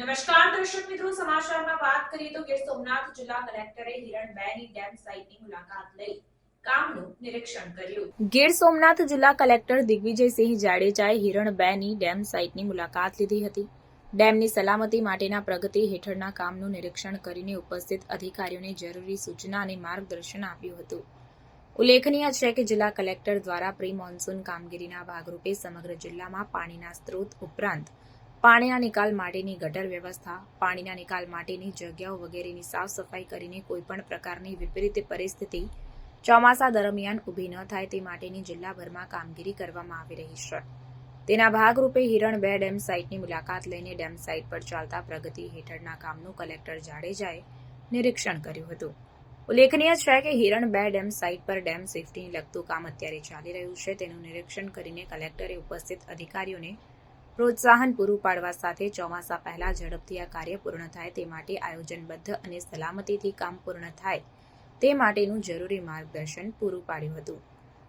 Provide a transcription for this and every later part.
નમસ્કાર, દર્શક મિત્રો, સમાચારમાં વાત કરીએ તો ગીર સોમનાથ જિલ્લા કલેક્ટરે હિરણબેની ડેમ સાઇટની મુલાકાત લઈ ગીર સોમનાથ જિલ્લા કલેક્ટર દિગ્વિજયસિંહ જાડેજાએ હિરણબેની ડેમ સાઇટની મુલાકાત લીધી હતી. ડેમની સલામતી માટેના પ્રગતિ હેઠળના કામનું નિરીક્ષણ કરીને ઉપસ્થિત અધિકારીઓને જરૂરી સૂચના અને માર્ગદર્શન આપ્યું હતું. ઉલ્લેખનીય છે કે જિલ્લા કલેક્ટર દ્વારા પ્રી મોન્સૂન કામગીરીના ભાગરૂપે સમગ્ર જિલ્લામાં પાણીના સ્ત્રોત ઉપરાંત પાણીના નિકાલ માટેની ગટર વ્યવસ્થા, પાણીના નિકાલ માટેની જગ્યાઓ વગેરેની સાફ સફાઈ કરીને કોઈપણ પ્રકારની વિપરીત પરિસ્થિતિ ચોમાસા દરમિયાન ઊભી ન થાય તે માટેની જિલ્લાભરમાં કામગીરી કરવામાં આવી રહી છે. તેના ભાગરૂપે હિરણ બે ડેમ સાઇટની મુલાકાત લઈને ડેમ સાઇટ પર ચાલતા પ્રગતિ હેઠળના કામનું કલેક્ટર જાડેજાએ નિરીક્ષણ કર્યું હતું. ઉલ્લેખનીય છે કે હિરણ બે ડેમ સાઇટ પર ડેમ સેફટીને લગતું કામ અત્યારે ચાલી રહ્યું છે. તેનું નિરીક્ષણ કરીને કલેક્ટરે ઉપસ્થિત અધિકારીઓને પ્રોત્સાહન પૂરું પાડવા સાથે ચોમાસા પહેલા ઝડપથી આ કાર્ય પૂર્ણ થાય તે માટે આયોજનબદ્ધ અને સલામતીથી કામ પૂર્ણ થાય તે માટેનું જરૂરી માર્ગદર્શન પૂરું પાડ્યું હતું.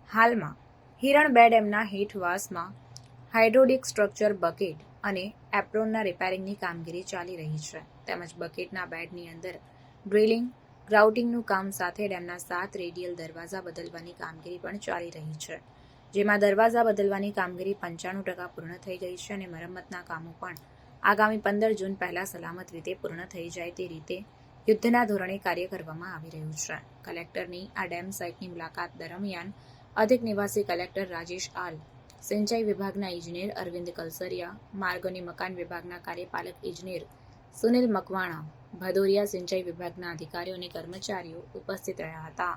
હાલમાં, હિરણ બે ડેમના હેઠવાસમાં હાઇડ્રોડિક સ્ટ્રક્ચર બકેટ અને એપ્રોનના રિપેરિંગની કામગીરી ચાલી રહી છે. તેમજ બકેટના બેડની અંદર ડ્રિલિંગ, ગ્રાઉટિંગનું કામ સાથે ડેમના સાત રેડિયલ દરવાજા બદલવાની કામગીરી પણ ચાલી રહી છે. જેમાં દરવાજા બદલવાની કામગીરી પંચાણું ટકા પૂર્ણ થઈ ગઈ છે અને મરમ્મતના કામો પણ આગામી પંદર જૂન પહેલા સલામત રીતે પૂર્ણ થઈ જાય તે રીતે યુદ્ધના ધોરણે કાર્ય કરવામાં આવી રહ્યું છે. કલેક્ટરની આ ડેમ સાઇટની મુલાકાત દરમિયાન અધિક નિવાસી કલેક્ટર રાજેશ આલ, સિંચાઈ વિભાગના ઇજનેર અરવિંદ કલસરિયા, માર્ગ અને મકાન વિભાગના કાર્યપાલક ઇજનેર સુનિલ મકવાણા, ભદોરિયા સિંચાઈ વિભાગના અધિકારીઓ અને કર્મચારીઓ ઉપસ્થિત રહ્યા હતા.